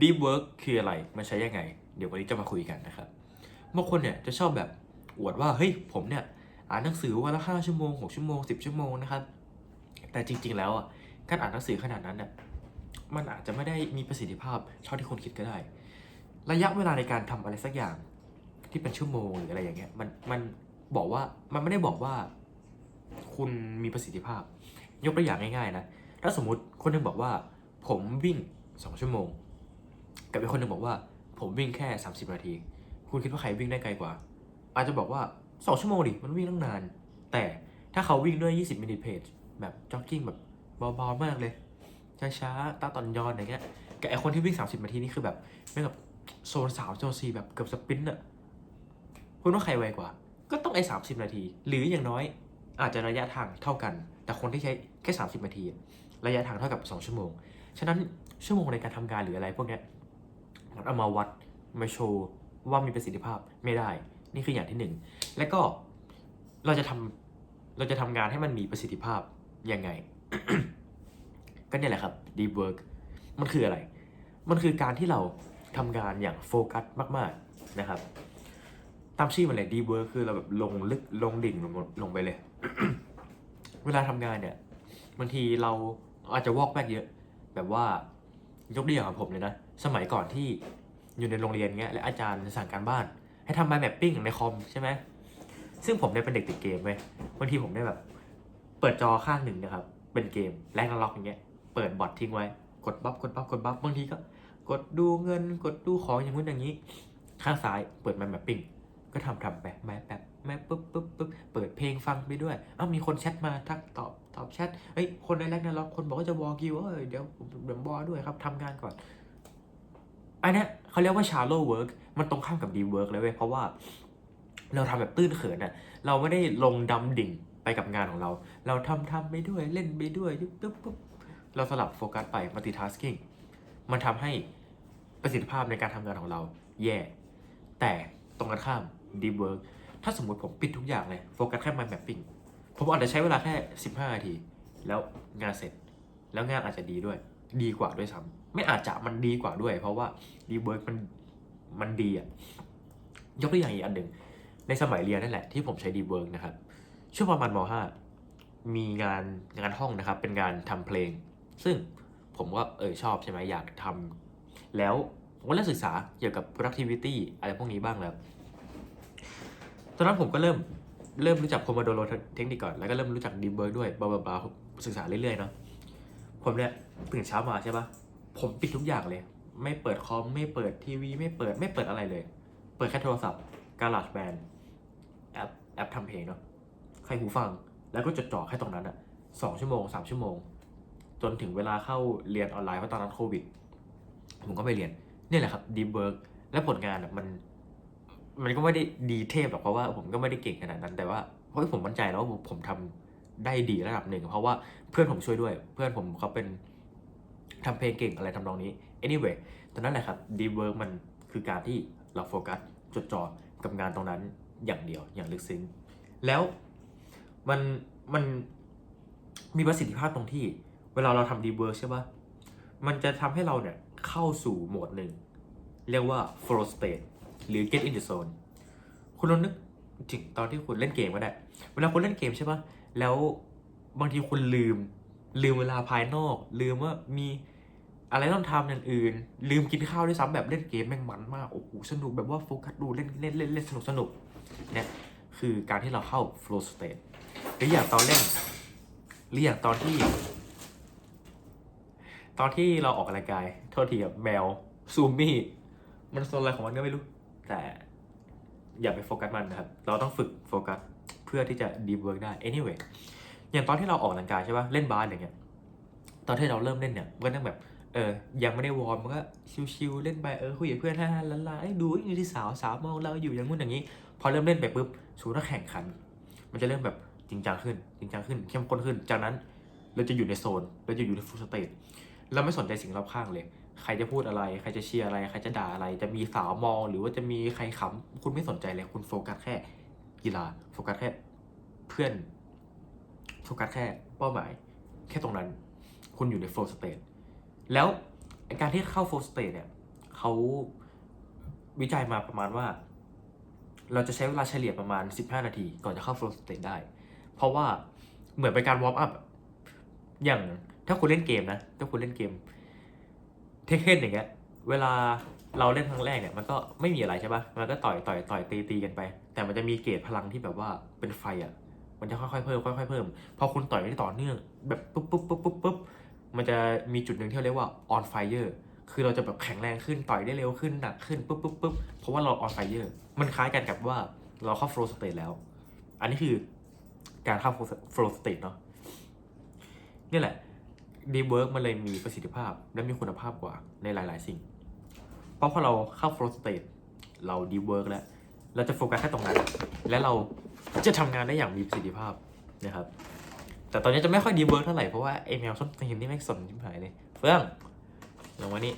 Deep Work คืออะไรมันใช้ยังไง เดี๋ยววันนี้จะมาคุยกันนะครับบางคนเนี่ยจะชอบแบบอวดว่า เฮ้ย ผมเนี่ย อ่านหนังสือวันละห้าชั่วโมงหกชั่วโมงสิบชั่วโมงนะครับ แต่จริง ๆ แล้วอะ การอ่านหนังสือขนาดนั้นเนี่ย มันอาจจะไม่ได้มีประสิทธิภาพเท่าที่คนคิดก็ได้ ระยะเวลาในการทำอะไรสักอย่าง ที่เป็นชั่วโมงหรืออะไรอย่างเงี้ย มัน มันบอกว่า มันไม่ได้บอกว่า คุณมีประสิทธิภาพ ยกตัวอย่างง่ายๆนะ ถ้าสมมติคนนึงบอกว่า ผมวิ่งสองชั่วโมง กับอีกคนหนึ่งบอกว่า ผมวิ่งแค่ 30 นาที คุณคิดว่าใครวิ่งได้ไกลกว่า อาจจะบอกว่า 2 ชั่วโมงดิ มันวิ่งตั้งนาน แต่ถ้าเขาวิ่งด้วย 20 มินิเพจแบบจ็อกกิ้งแบบเบาๆมากเลย ช้าๆตาตอนยอนอย่างเงี้ย กับไอคนที่วิ่ง 30 นาทีนี่คือแบบไม่แบบโซนสามโซนสี่แบบเกือบสปรินต์อะคุณว่าใครไวกว่า ก็ต้องไอ้สามสิบนาที หรืออย่างน้อยอาจจะระยะทางเท่ากัน แต่คนที่ใช้แค่ 30 นาที ระยะทางเท่ากับ 2 ชั่วโมง ฉะนั้นชั่วโมงในการทำงานหรืออะไรพวกเนี้ เอามาวัดมาโชว์ว่ามีประสิทธิภาพไม่ได้ นี่คืออย่างที่หนึ่งและก็เราจะทำเราจะทำงานให้มันมีประสิทธิภาพยังไง ก็เนี่ยแหละครับ deep work มันคืออะไร มันคือการที่เราทำงานอย่างโฟกัสมาก ๆนะครับ ตามชื่อมันเลย deep work คือเราแบบลงลึกลงดิ่งลงลงไปเลย เวลาทำงานเนี่ยบางทีเราอาจจะวอกแวกเยอะ แบบว่า ยกตัวอย่างของผมเลยนะ สมัยก่อนที่อยู่ในโรงเรียนเงี้ยและอาจารย์สั่งการบ้าน ให้ทำ mind mapping ในคอมใช่ไหมซึ่งผมเนี่ยเป็นเด็กติดเกมเว้ยบางทีผมได้แบบ เปิดจอข้างหนึ่งนะครับ เป็นเกมแรงล็อกอย่างเงี้ยเปิดบอททิ้งไว้ กดบัฟกดบัฟกดบัฟบางทีก็ กดดูเงินกดดูของอย่างนู้นอย่างนี้ ข้างซ้ายเปิด mind mapping ก็ทำทำไปแมปแบบแมปปุ๊บปุ๊บปุ๊บเปิดเพลงฟังไปด้วยเอ้ามีคนแชทมาทักตอบตอบแชทเฮ้ยคนในแรกนะล็อกคนบอกว่าจะวอลกิวเอ้ยเดี๋ยวเดี๋ยววอลด้วยครับทำงานก่อนอันเนี้ยเขาเรียกว่า shallow work มันตรงข้ามกับ deep work เลยเว้ยเพราะว่า เราทำแบบตื้นเขินอะเราไม่ได้ลงดำดิ่งไปกับงานของเรา เราทำทำไปด้วยเล่นไปด้วยปุ๊บปุ๊บปุ๊บเราสลับโฟกัสไป multitasking มันทำให้ประสิทธิภาพในการทำงานของเราแย่ แต่ตรงกันข้าม deep work ถ้าสมมติผมปิดทุกอย่างเลยโฟกัสแค่ mind mapping ผมอาจจะใช้เวลาแค่ 15นาที แล้วงานเสร็จ แล้วงานอาจจะดีด้วย ดีกว่าด้วยซ้ำไม่อาจจะมันดีกว่าด้วย เพราะว่า deep work มันมันดีอะยกตัวอย่างอีกอันหนึ่งในสมัยเรียนนั่นแหละที่ผมใช้ deep work นะครับช่วงประมาณม .5 มีงานงานห้องนะครับ เป็นงานทำเพลง ซึ่งผมก็เออชอบใช่ไหมอยากทำแล้วผมก็เริ่มศึกษาเกี่ยวกับ productivity อะไรพวกนี้บ้างแล้ว ตอนนั้นผมก็เริ่มเริ่มรู้จัก Pomodoro เทคนิคก่อน แล้วก็เริ่มรู้จัก Deep Work ด้วยบลาบลาบาศึกษาเรื่อยๆเนาะ ผมเนี่ยตื่นเช้ามาใช่ปะผมปิดทุกอย่างเลย ไม่เปิดคอม ไม่เปิดทีวี ไม่เปิด ไม่เปิดอะไรเลย เปิดแค่โทรศัพท์ Garage Band แอปแอปทำเพลงเนาะ ใครหูฟัง แล้วก็จดจ่อแค่ตรงนั้นอะสองชั่วโมงสามชั่วโมง จนถึงเวลาเข้าเรียนออนไลน์เพราะตอนนั้นโควิด ผมก็ไปเรียน นี่แหละครับ Deep Work และผลงานอะมัน มันก็ไม่ได้ดีเทพหรอกเพราะว่าผมก็ไม่ได้เก่งขนาดนั้น แต่ว่าเพราะผมมั่นใจแล้วว่าผมทำได้ดีระดับหนึ่ง เพราะว่าเพื่อนผมช่วยด้วย เพื่อนผมเขาเป็นทำเพลงเก่งอะไรทำนองนี้ anyway ตอนนั้นแหละครับ deep work มันคือการที่เราโฟกัสจดจ่อกับงานตรงนั้นอย่างเดียวอย่างลึกซึ้ง แล้วมันมันมีประสิทธิภาพตรงที่ เวลาเราทำ deep work ใช่ปะมันจะทำให้เราเนี่ยเข้าสู่โหมดหนึ่ง เรียกว่า flow state หรือ get in the zone คุณลองนึกถึงตอนที่คุณเล่นเกมก็ได้ เวลาคุณเล่นเกมใช่ปะแล้วบางทีคุณลืม ลืมเวลาภายนอก ลืมว่ามีอะไรต้องทำอย่างอื่น ลืมกินข้าวด้วยซ้ำแบบเล่นเกมแม่งมันมากโอ้โหสนุกแบบว่าโฟกัสดูเล่นเล่นเล่นเล่นสนุกสนุกเนี่ยคือการที่เราเข้า flow state หรืออย่างตอนเล่นหรืออย่างตอนที่ ตอนที่เราออกกำลังกายโทษทีกับแมวซูมี่มันโซนอะไรของมันก็ไม่รู้ แต่อย่าไปโฟกัสมันนะครับ เราต้องฝึกโฟกัสเพื่อที่จะ deep work ได้ anyway อย่างตอนที่เราออกกำลังกายใช่ป่ะเล่นบาสอย่างเงี้ย ตอนที่เราเริ่มเล่นเนี่ยมันก็ต้องแบบเออยังไม่ได้วอร์มมันก็ชิวๆเล่นไปเออคุยกับเพื่อนฮ่าๆล้าๆดูอยู่ที่สาวสาวมองเราอยู่อย่างงู้นอย่างนี้ พอเริ่มเล่นไปปุ๊บสูถ้าแข่งขัน มันจะเริ่มแบบจริงจังขึ้น จริงจังขึ้นเข้มข้นขึ้น จากนั้นเราจะอยู่ในโซนเราจะอยู่ในฟูลสเตทเราไม่สนใจสิ่งรอบข้างเลย ใครจะพูดอะไร ใครจะเชียร์อะไร ใครจะด่าอะไร จะมีสาวมอง หรือว่าจะมีใครขำคุณไม่สนใจเลย คุณโฟกัสแค่กีฬา โฟกัสแค่เพื่อน โฟกัสแค่เป้าหมาย แค่ตรงนั้น คุณอยู่ใน flow state แล้วการที่เข้า flow state เนี่ยเขาวิจัยมาประมาณว่า เราจะใช้เวลาเฉลี่ยประมาณ 15 นาที ก่อนจะเข้า flow state ได้ เพราะว่าเหมือนเป็นการวอร์มอัพอย่างถ้าคุณเล่นเกมนะ ถ้าคุณเล่นเกม เทคเคนอย่างเงี้ยเวลาเราเล่นครั้งแรกเนี่ยมันก็ไม่มีอะไรใช่ปะมันก็ต่อยต่อยต่อยตีตีกันไป แต่มันจะมีเกรดพลังที่แบบว่าเป็นไฟอะ มันจะค่อยๆเพิ่มค่อยๆเพิ่ม พอคุณต่อยได้ต่อเนื่อง แบบปุ๊บปุ๊บปุ๊บปุ๊บปุ๊บมันจะมีจุดหนึ่งที่เราเรียกว่า on fire คือเราจะแบบแข็งแรงขึ้นต่อยได้เร็วขึ้นหนักขึ้นปุ๊บปุ๊บปุ๊บเพราะว่าเรา on fire มันคล้ายกันกับว่าเราเข้า flow state แล้ว อันนี้คือการเข้า flow state เนาะนี่แหละ deep work มันเลยมีประสิทธิภาพและมีคุณภาพกว่าในหลาย ๆ สิ่ง เพราะพอเราเข้า flow state เรา deep work แล้ว เราจะโฟกัสแค่ตรงนั้น และเราจะทำงานได้อย่างมีประสิทธิภาพนะครับ แต่ตอนนี้จะไม่ค่อย deep work เท่าไหร่เพราะว่าไอแมวส้นตีนนี่ไม่งสนชิบหายเลย เฟื่องลงมานี่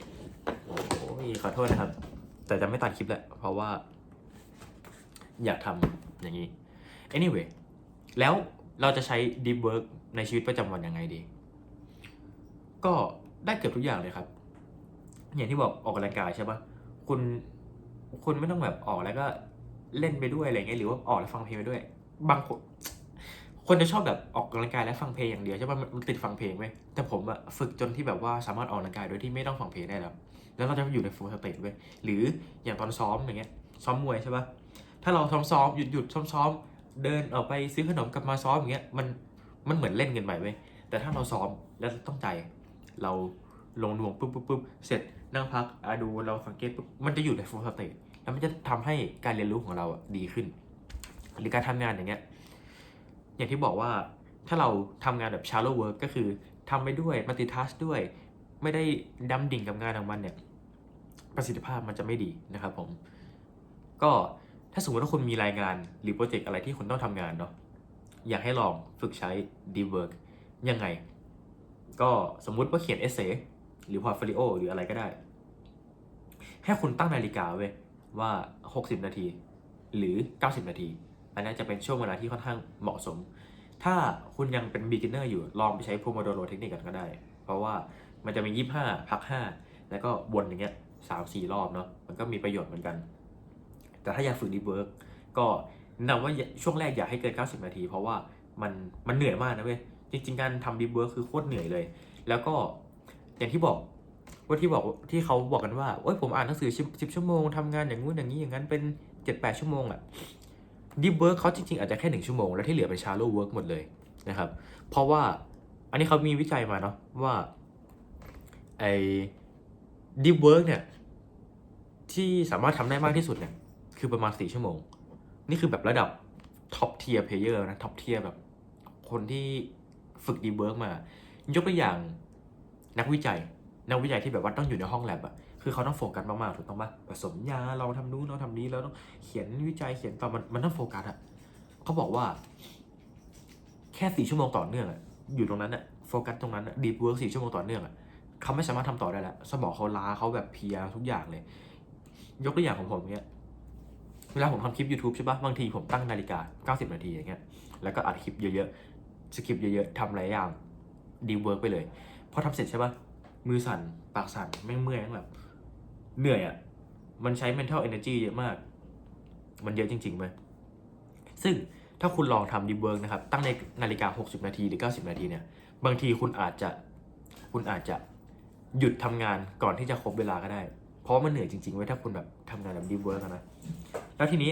โอ้ยขอโทษนะครับ แต่จะไม่ตัดคลิปแหละเพราะว่า อยากทำอย่างนี้ anyway แล้วเราจะใช้ deep work ในชีวิตประจำวันยังไงดี ก็ได้เกือบทุกอย่างเลยครับ อย่างที่บอกออกกำลังกายใช่ปะคุณคุณไม่ต้องแบบออกแล้วก็เล่นไปด้วยอะไรเงี้ยหรือว่าออกแล้วฟังเพลงไปด้วย บางคนคนจะชอบแบบออกกำลังกายแล้วฟังเพลงอย่างเดียวใช่ปะมันมันติดฟังเพลงไหมแต่ผมอะฝึกจนที่แบบว่าสามารถออกกำลังกายโดยที่ไม่ต้องฟังเพลงได้แล้วแล้วเราจะอยู่ในฟูลสเตทเว้ยหรืออย่างตอนซ้อมอย่างเงี้ยซ้อมมวยใช่ปะถ้าเราซ้อมซ้อมหยุดหยุดซ้อมซ้อมเดินออกไปซื้อขนมกลับมาซ้อมอย่างเงี้ยมันมันเหมือนเล่นกันไปเว้ยแต่ถ้าเราซ้อมแล้วต้องใจ เราลงนวงปุ๊บปุ๊บปุ๊บเสร็จนั่งพักอะดูเราสังเกตปุ๊บมันจะอยู่ในโฟูลสเตทแล้วมันจะทำให้การเรียนรู้ของเราอะดีขึ้น หรือการทำงานอย่างเงี้ยอย่างที่บอกว่าถ้าเราทำงานแบบ shallow work ก็คือทำไปด้วย multitask ด้วย ไม่ได้ดำดิ่งกับงานของมันเนี่ยประสิทธิภาพมันจะไม่ดีนะครับผม ก็ถ้าสมมติว่าคุณมีรายงานหรือโปรเจกต์อะไรที่คุณต้องทำงานเนาะอยากให้ลองฝึกใช้ deep work ยังไง ก็สมมุติว่าเขียนเอเซหรือพอร์ตโฟลิโอหรืออะไรก็ได้ ให้คุณตั้งนาฬิกาไว้ว่า 60 นาที หรือ 90 นาที อันนี้จะเป็นช่วงเวลาที่ค่อนข้างเหมาะสม ถ้าคุณยังเป็น beginner อยู่ลองไปใช้ Pomodoro เทคนิคกันก็ได้ เพราะว่ามันจะมี 25 พัก 5 แล้วก็วนอย่างเงี้ย3 4รอบเนาะมันก็มีประโยชน์เหมือนกัน แต่ถ้าอยากฝึก deep work ก็แนะนำว่าอย่าช่วงแรกอย่าให้เกิน 90 นาที เพราะว่ามันมันเหนื่อยมากนะเว้ย จริงๆการทำ deep work คือโคตรเหนื่อยเลย แล้วก็อย่างที่บอกว่าที่บอกที่เขาบอกกันว่าโอ้ยผมอ่านหนังสือสิบชั่วโมงทำงานอย่างงู้นอย่างนี้อย่างนั้นเป็น7-8ชั่วโมงอะ deep work เขาจริงๆอาจจะแค่หนึ่งชั่วโมง แล้วที่เหลือเป็น shallow work หมดเลยนะครับเพราะว่าอันนี้เขามีวิจัยมาเนาะว่าไอ้ deep work เนี่ยที่สามารถทำได้มากที่สุดเนี่ยคือประมาณ4ชั่วโมง นี่คือแบบระดับ top tier player นะ top tier แบบคนที่ ฝึก deep work มา ยกตัวอย่างนักวิจัย นักวิจัยที่แบบว่าต้องอยู่ในห้องแลบอะคือเขาต้องโฟกัสมากๆถูกต้องปะผสมยาเราทำนู้นเราทำนี้แล้วต้องเขียนวิจัยเขียนต่อมันมันต้องโฟกัสอะเขาบอกว่า แค่สี่ชั่วโมงต่อเนื่องอะอยู่ตรงนั้นอะโฟกัสตรงนั้นดีเวิร์กสี่ชั่วโมงต่อเนื่องอะเขาไม่สามารถทำต่อได้แล้วสมองเขาล้าเขาแบบเพียทุกอย่างเลย ยกตัวอย่างของผมเนี้ยเวลาผมทำคลิป YouTube ใช่ปะบางทีผมตั้งนาฬิกา 90 นาทีอย่างเงี้ย แล้วก็อัดคลิปเยอะๆ สคริปเยอะๆทำหลายอย่างดีเวิร์กไปเลยพอทำเสร็จใช่ปะมือสั่นปากสั่นแม่งเมื่อยแม่งแบบเหนื่อยอะ่ะมันใช้ mental energy เยอะมาก มันเยอะจริงๆไหมซึ่งถ้าคุณลองทำ deep work นะครับ ตั้งในนาฬิกา 60 นาทีหรือ 90 นาทีเนี่ย บางทีคุณอาจจะคุณอาจจะหยุดทำงานก่อนที่จะครบเวลาก็ได้ เพราะมันเหนื่อยจริงๆไว้ถ้าคุณแบบทำงานแบบ deep work อะนะ แล้วทีนี้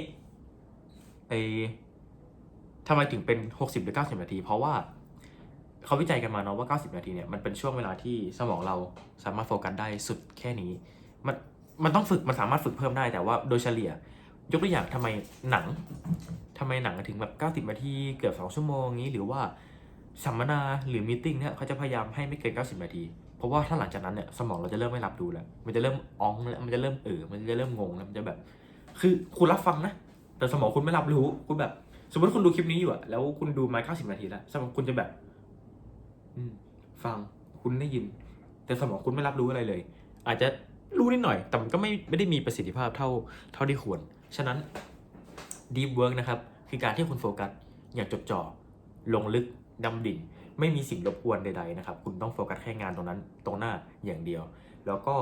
ไอ ทำไมถึงเป็น 60 หรือ 90 นาที เพราะว่าเขาวิจัยกันมาเนาะว่า 90 นาทีเนี่ยมันเป็นช่วงเวลาที่สมองเราสามารถโฟกัสได้สุดแค่นี้ มันมันต้องฝึกมันสามารถฝึกเพิ่มได้แต่ว่าโดยเฉลี่ย ยกตัวอย่างทำไมหนังทำไมหนังถึงแบบ 90 นาทีเกือบ 2 ชั่วโมงนี้ หรือว่าสัมมนาหรือมีติ้งเนี่ยเขาจะพยายามให้ไม่เกิน 90 นาที เพราะว่าถ้าหลังจากนั้นเนี่ยสมองเราจะเริ่มไม่รับรู้แล้ว มันจะเริ่มอ้องแล้วมันจะเริ่มเออมันจะเริ่มงงแล้วมันจะแบบ คือคุณรับฟังนะ แต่สมองคุณไม่รับรู้คุณแบบ สมมติคุณดูคลิปนี้อยู่อะแล้วคุณดูมา90นาทีแล้วสมองคุณจะแบบ อืม ฟังคุณได้ยิน แต่สมองคุณไม่รับรู้อะไรเลย อาจจะรู้นิดหน่อย แต่มันก็ไม่ไม่ได้มีประสิทธิภาพเท่าเท่าที่ควร ฉะนั้น deep work นะครับ คือการที่คุณโฟกัส อย่างจดจ่อ ลงลึกดำดิ่ง ไม่มีสิ่งรบกวนใดๆนะครับ คุณต้องโฟกัสแค่งานตรงนั้น ตรงหน้าอย่างเดียว แล้วก็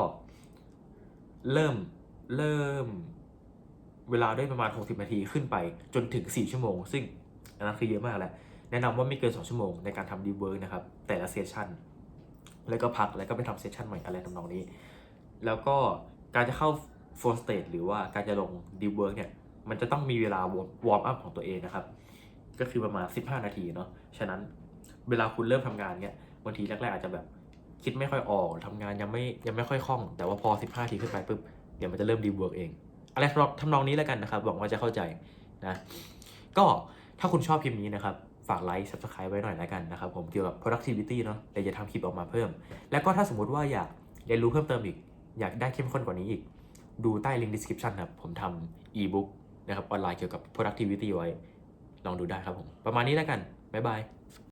เริ่มเริ่ม เวลาได้ประมาณ 60 นาทีขึ้นไปจนถึง 4 ชั่วโมง ซึ่งอันนั้นคือเยอะมากแหล้วแนะนำว่าไม่เกิน 2 ชั่วโมงในการทำดีเวิร์กนะครับ แต่ละเซสชันแล้วก็พักแล้วก็ไปทำเซสชันใหม่อะไรทำนองนี้ แล้วก็การจะเข้า full state หรือว่าการจะลง deep work เนี่ย มันจะต้องมีเวลาวอร์มอัพของตัวเองนะครับ ก็คือประมาณ 15 นาทีเนาะ ฉะนั้นเวลาคุณเริ่มทำงานเนี่ยบางทีแรกๆอาจจะแบบคิดไม่ค่อยออกทำงานยังไม่ยังไม่ค่อยคล่อง แต่ว่าพอ 15นาทีขึ้นไปปุ๊บเดี๋ยวมันจะเริ่ม deep work เอง อะไรทำนองนี้แล้วกันนะครับ หวังว่าจะเข้าใจนะ ก็ถ้าคุณชอบคลิปนี้นะครับ ฝากไลค์ subscribe ไว้หน่อยแล้วกันนะครับ ผมเกี่ยวกับ productivity เนาะเดี๋ยวจะทำคลิปออกมาเพิ่ม แล้วก็ถ้าสมมติว่าอยากเรียนรู้เพิ่มเติมอีก อยากได้เข้มข้นกว่านี้อีก ดูใต้ลิงก์ description ครับ ผมทำ ebook นะครับออนไลน์เกี่ยวกับ productivity ไว้ ลองดูได้ครับผม ประมาณนี้แล้วกัน บ๊ายบาย